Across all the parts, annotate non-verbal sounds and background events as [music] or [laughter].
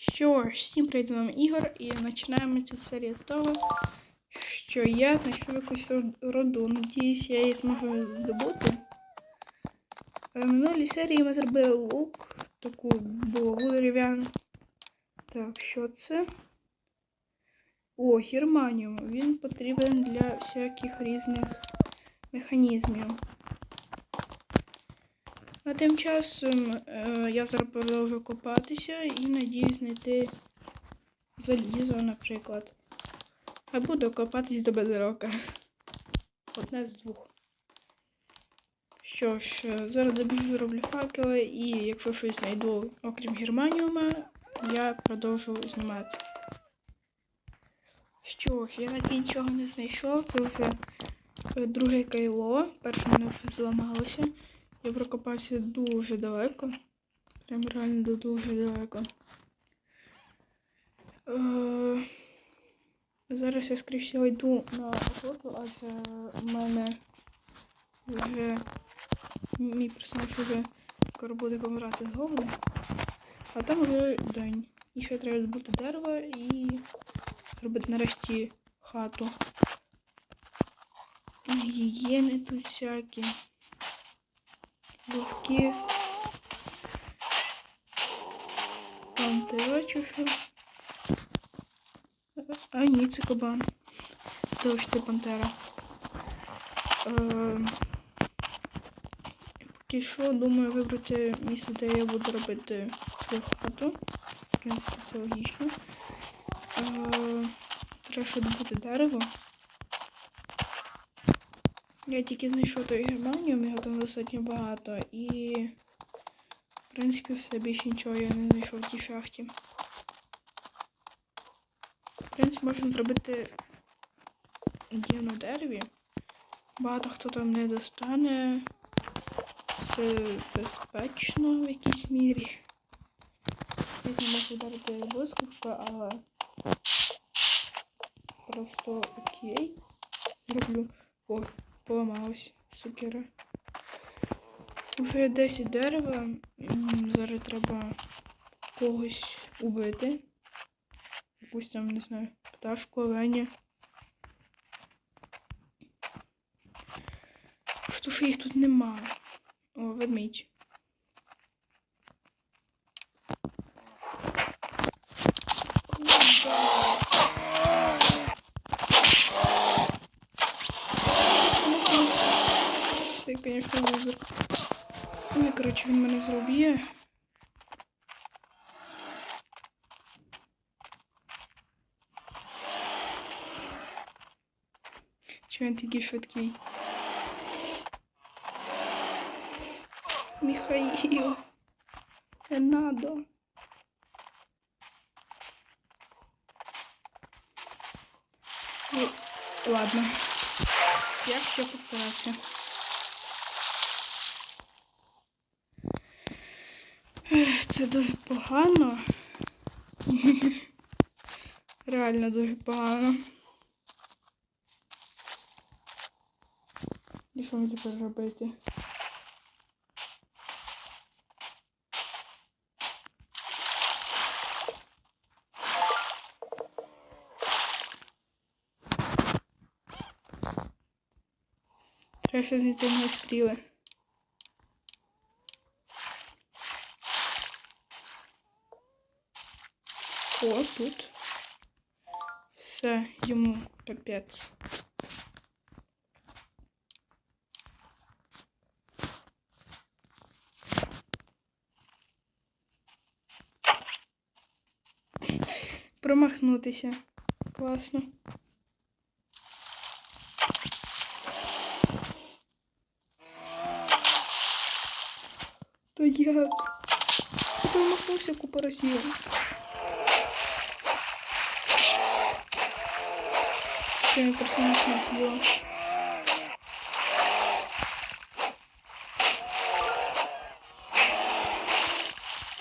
Що ж, всім привіт, з вами Ігор, і починаємо цю серію з того, що я знайшов якусь роду. Надіюсь, я її зможу здобути. В минулій серії ми зробили лук, таку булаву дерев'яну. Так, що це? О, германіум. Він потрібен для всяких різних механізмів. А тим часом е, я зараз продовжу копатися і надіюсь знайти залізо, наприклад. А буду копатись до бедрока. Одне з двох. Що ж, е, зараз добіжу зроблю факели, і якщо щось знайду, окрім германіума, я продовжу знімати. Що ж, я так нічого не знайшов. Це вже е, друге кайло. Перше мене вже зламалося. Прокопався дуже далеко. Прям реально дуже далеко. Е, зараз я скоріше йду на охоту, адже в мене вже мій персонаж вже скоро буде помирати з голоду. А там вже день. І ще треба збути дерево і зробити нарешті хату. Гігієни тут всякі. Вовки. Там ти бачиш, що? А ні, це кабан. Здалося, що це пантера. Е, поки що, думаю, вибрати місце, де я буду робити свою хату. В принципі, це логічно. Е, треба ще добути дерево. Я тільки знайшов той германіум, його там достатньо багато, і в принципі все більше нічого я не знайшов в тій шахті. В принципі, можна зробити дім на дереві. Багато хто там не достане. Це безпечно в якійсь мірі. Звісно, можу вдарити блискавка, але просто окей. Зроблю. Ой, поламалась сукера. Уже 10 дерева. Зараз треба когось убити. Якусь там, не знаю, пташку, оленя. Що ж їх тут нема? О, ведмідь. Звісно, лузер. Ну, коротше, він мене зроб'є. Чого він такий швидкий? Михаил, не надо. Ну, ладно. Я хоча постарався. Це дуже погано. [laughs] Реально дуже погано. І що мені тепер робити? Треба знайти мої стріли. О, тут. Все, йому капець. Промахнутися. Класно. То як? Промахнувся купа разів. Це мій персонаж не сиділа.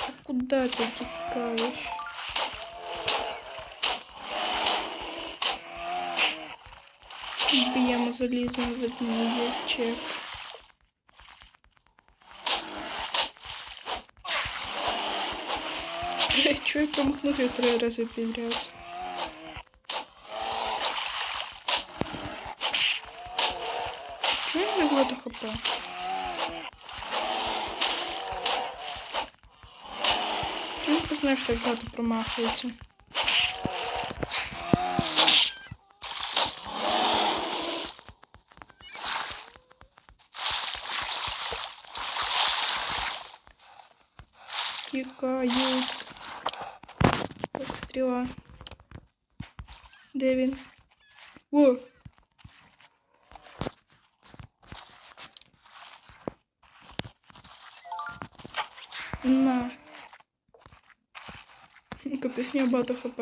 А куда ти тікаєш? Б'ємо залізом ведмідячек. Чого я промахнув [laughs] я три рази підряд? Чого я не хп? Чому ти знаєш, що так багато промахується? Тікають. Так, стріла. Де? О! На. Капець, не багато хп.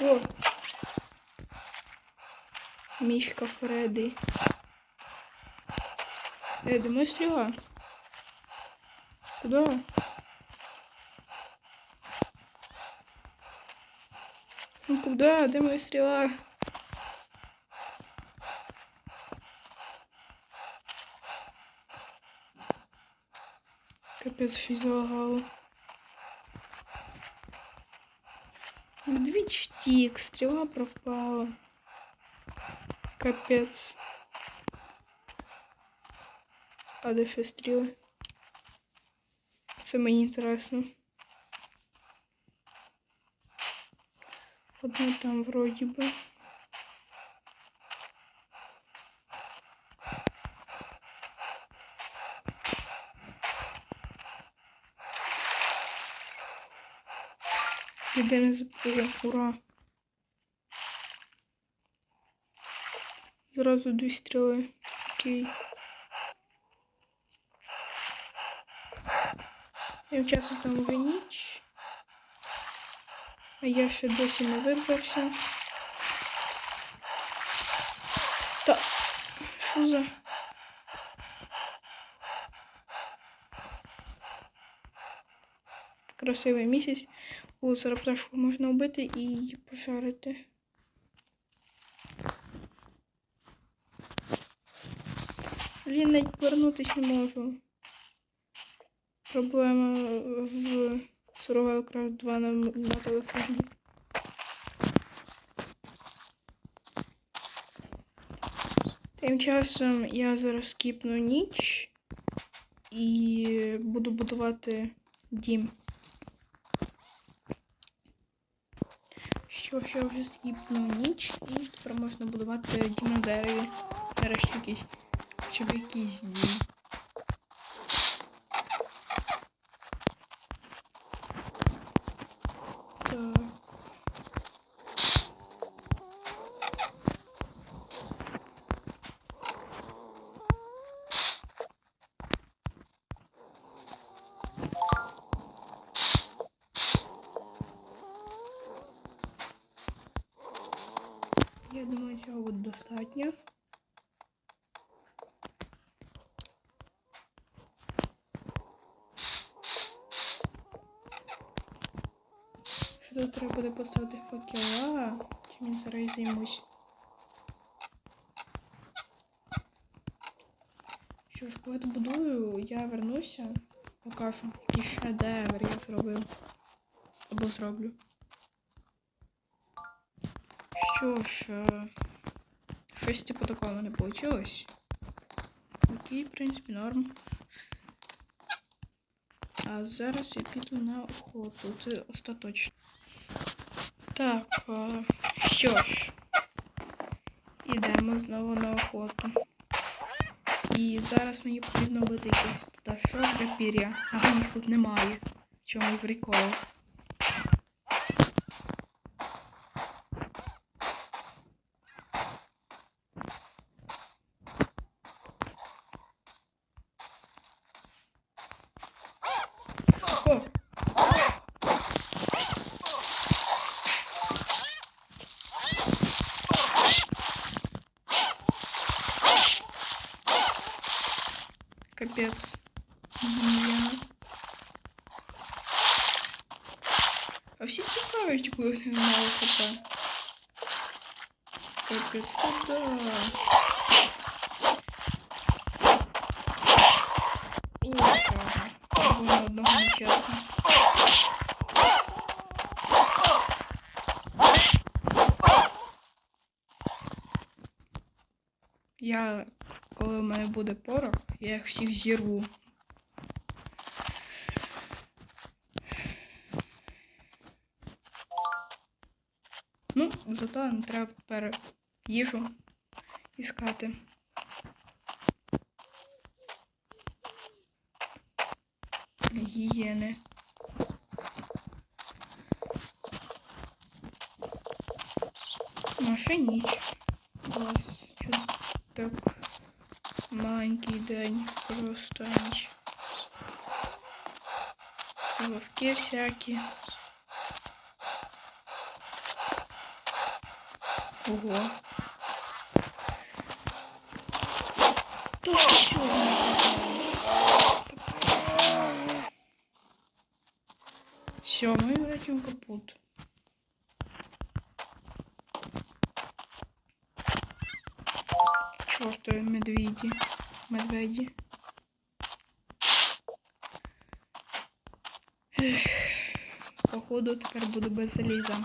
О! Мішка Фредdy. Е, де моя стріла? Куда? Ну куда? Де моя стріла? Капець, щось залагало. Медвідь втік, стріла пропала. Капець. А де ще стріли? Це мені інтересно. Одна там вроді би. Єдине запуга, ура. Зразу дві стріли. Окей. Тим часом там вже ніч. А я ще досі не вибрався. Та що за? Красивий місяць. У зараз можна вбити і її пожарити. Блін, навіть повернутись не можу. Проблема в Survival Craft 2 на, на телефоні. Тим часом я зараз скіпну ніч і буду будувати дім. Що я вже скіпну ніч і тепер можна будувати дім на дереві. Нарешті якийсь, щоб якийсь дім. Так. Я думаю, цього буде достатньо. Що тут треба буде поставити факела? Чим я зараз займусь? Що ж, коли добудую, я вернуся, покажу, який шедевр я зробив. Або зроблю. Що ж, е, щось типу такого не вийшло. Окей, в принципі, норм. А зараз я піду на охоту. Це остаточно. Так, е, що ж, ідемо знову на охоту. І зараз мені потрібно вбити якийсь пташок для пір'я. А їх тут немає. В чому прикол. Капец. Гієна. А всі тікають, коли в них мало хп. Капець, куда? І нічого. Було одного не чесно. Я, коли в мене буде порох, я їх всіх зірву. Ну, зато треба тепер їжу іскати. Гієни. Ну, а ніч. Ось, що так маленький день, просто ніч. Вовки всякі. Ого. То що? Все, мы вратим капут. Чёртовы медведи. Медведі. Походу тепер буду без заліза.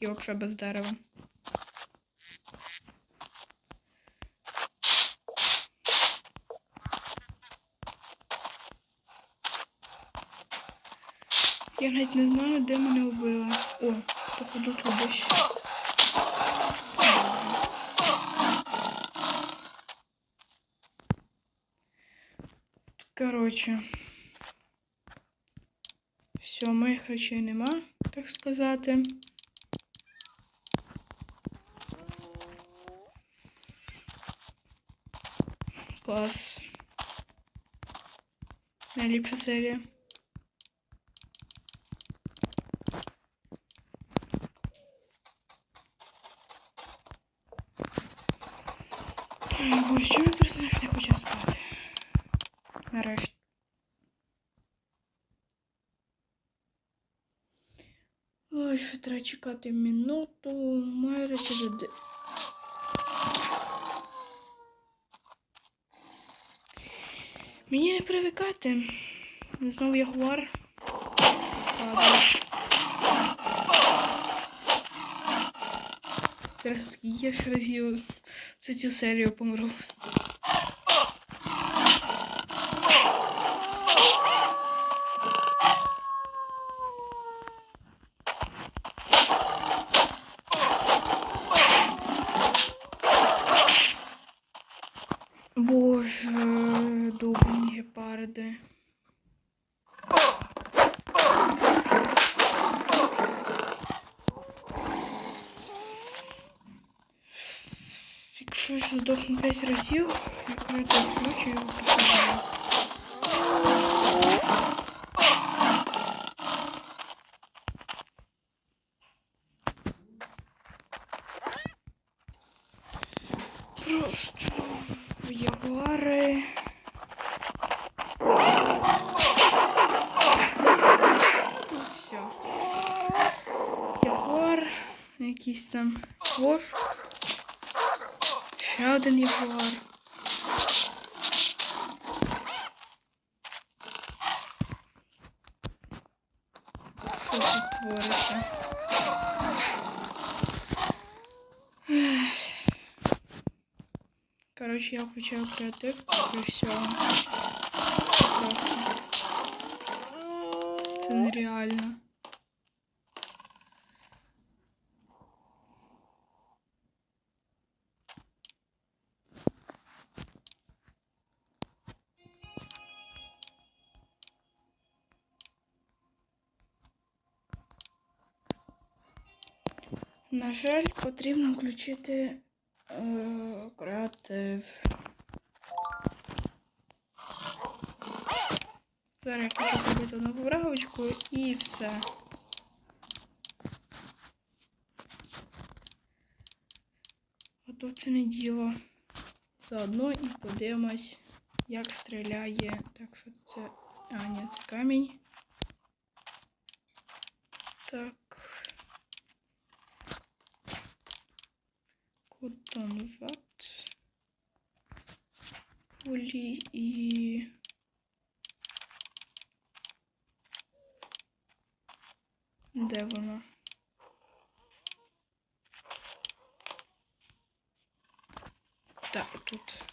І взагалі без дерева. Я навіть не знаю, де мене вбили. О, походу тут десь. Коротше. Все, моїх речей нема, так сказати. Клас. Найліпша серія. Боже, чому мій персонаж не хоче спати? Нарешті. Ой, що треба чекати минуту. Мої речі. Мені не привикати. Знову ягуар. Зараз я ще за цю серію помру. Якщо я ще здохну 5 разів, я коротко включу його посадаю. Тут твориться? Короче, я включаю креатив і все. Просто. Це нереально. На жаль, потрібно включити е, креатив. Зараз я хочу зробити одну поправочку і все. Ото це не діло. Заодно і подивимось, як стріляє. Так що це. А, ні, це камінь. Так. Котон ват. Hopefully і. Де вона? Так, тут.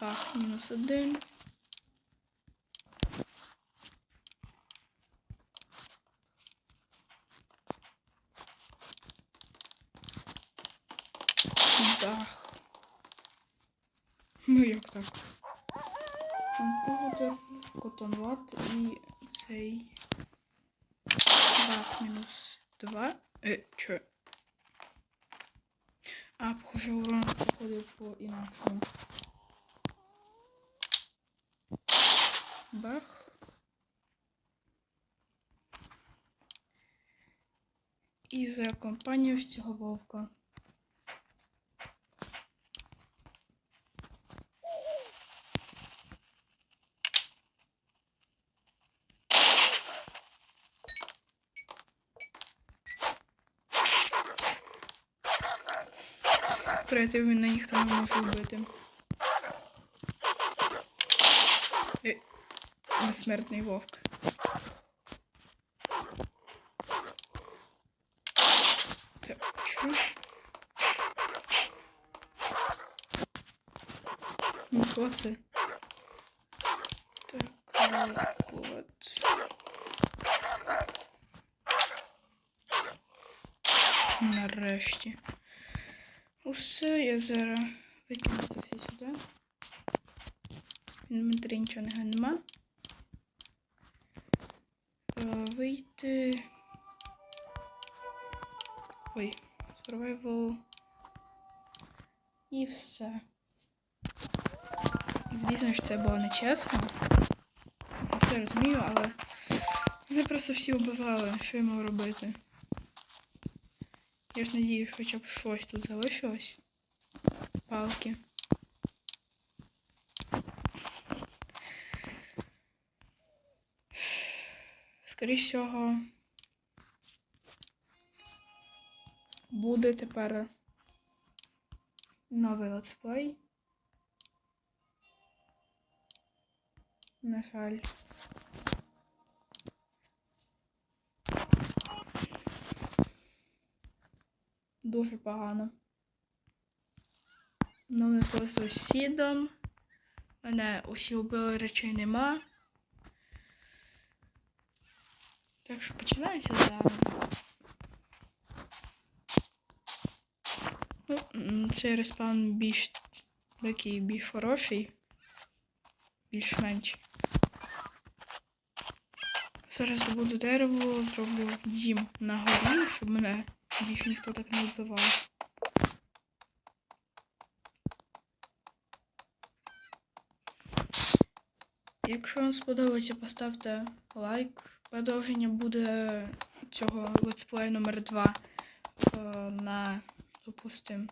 Так, мінус один. Дах. Ну як так? Комп'ютер, котонват і цей дах мінус два. Е, чо? А, похоже, урон походив по інакшому. Бах. І за компанію з цього вовка. Креатив мене ніхто не може вбити. Безсмертний вовк. Так, чё? Ну, хто це? Так, от. Нарешті. Усе, я зараз викину це все сюди. В інвентарі нічого не нема. Е, Вийти. Ой, survival. І все. Звісно, що це було нечесно. Я все розумію, але мене просто всі вбивали. Що я мав робити? Я ж надіюсь, хоча б щось тут залишилось. Палки. Скоріше всього, буде тепер новий летсплей. На жаль. Дуже погано. Ну, ми просто сідом. Мене усі вбили речей нема. Так що починаємося заново. Ну, цей респаун більш такий більш хороший. Більш-менш. Зараз добуду дерево, зроблю дім на горі, щоб мене більше ніхто так не вбивав. Якщо вам сподобається, поставте лайк. Продовження буде цього летсплею номер 2 е, на, допустим,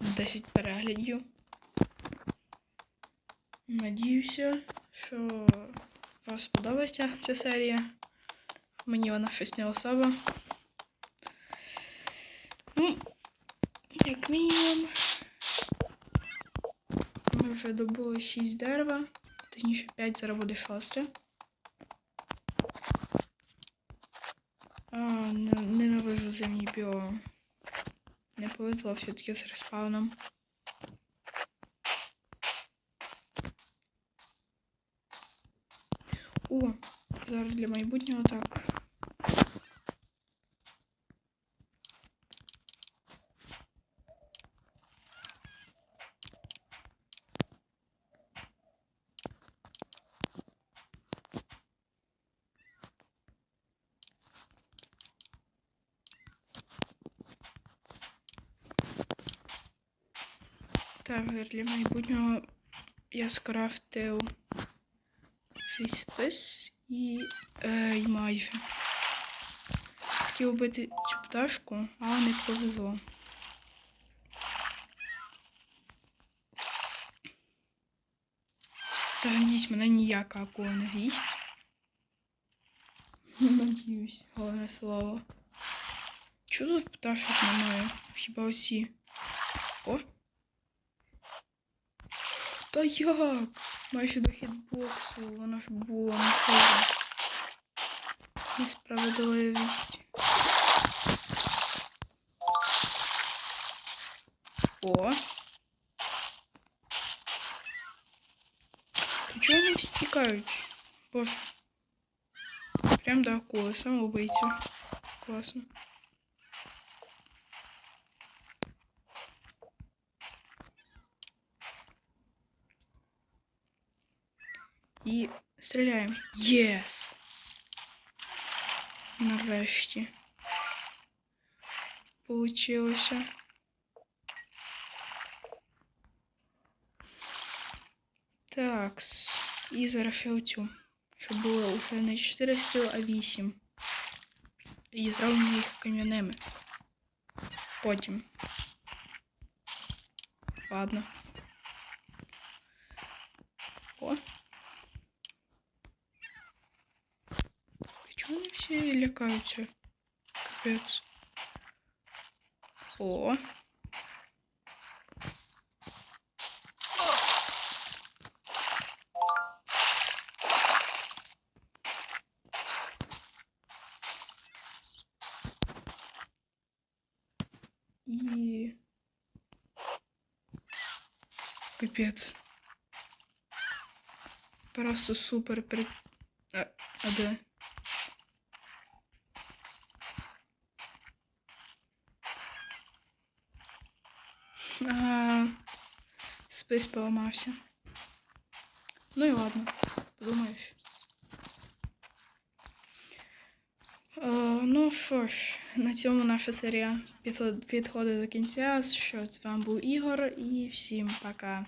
10 переглядів. Надіюся, що вам сподобається ця серія. Мені вона щось не особа. Ну, як мінімум, ми вже добули 6 дерева, точніше 5, зараз буде 6. А, не- ненавижу зимній біом. Не повезло все-таки з респауном. О, зараз для майбутнього так. Так, для майбутнього я скрафтив цей спис і, е, і майже. Хотів убити цю пташку, але не повезло. Надіюсь, мене ніяка акула не з'їсть. [laughs] Надіюсь, головне слово. Чого тут пташок немає? Хіба осі? Та як? Майже до хітбоксу, воно ж було не схоже. Несправедливість. О! Та Чого вони всі тікають? Боже. Прям до акули, самоубийця. Класно. стріляємо. Єс! Нарешті. Получилося. Так. І зараз ще оцю. Щоб було уже не 4 стіл, а 8. І зробимо їх кам'яними. Потім. Ладно. О. Чого вони всі лякаються? Капець. О. І... Капець. Просто супер при... А, а де? А, спис поламався. Ну і ладно, подумаєш. Е, ну що ж, на цьому наша серія підход- підходить до кінця. Що з вами був Ігор і всім пока.